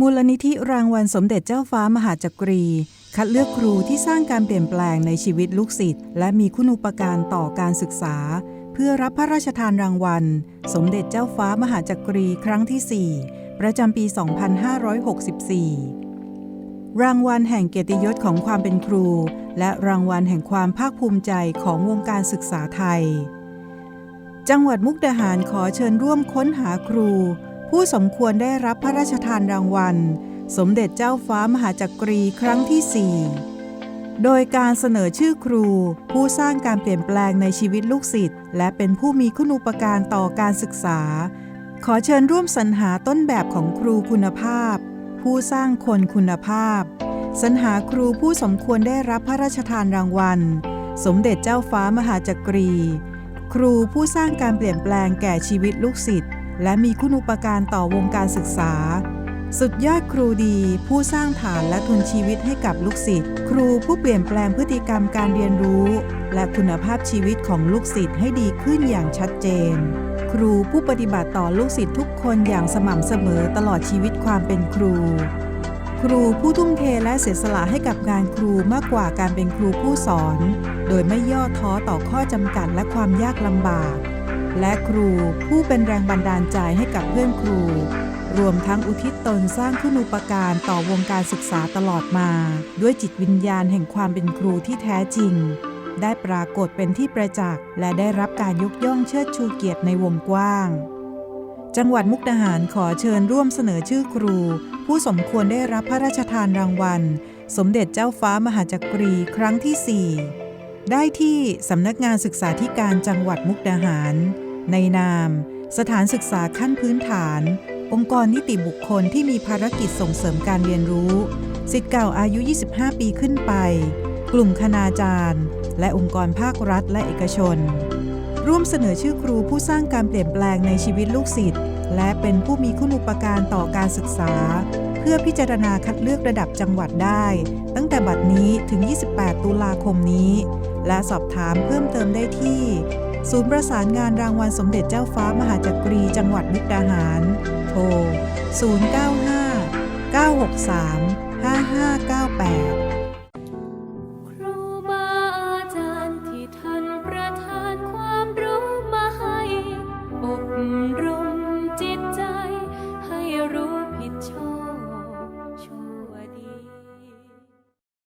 มูลนิธิรางวัลสมเด็จเจ้าฟ้ามหาจักรี คัดเลือกครูที่สร้างการเปลี่ยนแปลงในชีวิตลูกศิษย์และมีคุณูปการต่อการศึกษา เพื่อรับพระราชทานรางวัล สมเด็จเจ้าฟ้ามหาจักรีครั้งที่ 4 ประจำปี 2564 รางวัลแห่งเกียรติยศของความเป็นครู และรางวัลแห่งความภาคภูมิใจของวงการศึกษาไทย จังหวัดมุกดาหารขอเชิญร่วมค้นหาครู ผู้สมควรได้รับพระราชทานรางวัล สมเด็จเจ้าฟ้ามหาจักรีครั้งที่ 4 โดยการเสนอชื่อครู ผู้สร้างการเปลี่ยนแปลงในชีวิตลูกศิษย์และเป็นผู้มีคุณูปการต่อการศึกษา ขอเชิญร่วมสรรหาต้นแบบของครูคุณภาพ ผู้สร้างคนคุณภาพ สรรหาครูผู้สมควรได้รับพระราชทานรางวัล สมเด็จเจ้าฟ้ามหาจักรี ครูผู้สร้างการเปลี่ยนแปลงแก่ชีวิตลูกศิษย์ และมีคุณูปการต่อวงการศึกษา สุดยอดครูดี ผู้สร้างฐานและทุนชีวิตให้กับลูกศิษย์ ครูผู้เปลี่ยนแปลงพฤติกรรมการเรียนรู้ และคุณภาพชีวิตของลูกศิษย์ให้ดีขึ้นอย่างชัดเจน ครูผู้ปฏิบัติต่อลูกศิษย์ทุกคนอย่างสม่ำเสมอตลอดชีวิตความเป็นครู ครูผู้ทุ่มเทและเสียสละให้กับงานครูมากกว่าการเป็นครูผู้สอน โดยไม่ย่อท้อต่อข้อจำกัดและความยากลำบาก และครูผู้เป็นแรงบันดาลใจให้กับเพื่อนครู รวมทั้งอุทิศตนสร้างคุณูปการต่อวงการศึกษาตลอดมา ด้วยจิตวิญญาณแห่งความเป็นครูที่แท้จริง ได้ปรากฏเป็นที่ประจักษ์และได้รับการยกย่องเชิดชูเกียรติในวงกว้าง จังหวัดมุกดาหารขอเชิญร่วมเสนอชื่อครู ผู้สมควรได้รับพระราชทานรางวัล สมเด็จเจ้าฟ้ามหาจักรีครั้งที่ 4ได้ที่สำนักงานศึกษาธิการจังหวัดมุกดาหาร ในนาม สถานศึกษาขั้นพื้นฐาน องค์กรนิติบุคคลที่มีภารกิจส่งเสริมการเรียนรู้สิทธิ์เก่าอายุ 25 ปีขึ้นไป กลุ่มคณาจารย์ และองค์กรภาครัฐและเอกชน ร่วมเสนอชื่อครูผู้สร้างการเปลี่ยนแปลงในชีวิตลูกศิษย์และเป็นผู้มีคุณูปการต่อการศึกษา เพื่อพิจารณาคัดเลือกระดับจังหวัดได้ ตั้งแต่บัดนี้ถึง 28 ตุลาคมนี้ และสอบถามเพิ่มเติมได้ที่ ศูนย์ประสานงานรางวัลสมเด็จเจ้าฟ้ามหาจักรีจังหวัดมุกดาหาร โทร 095 963 5598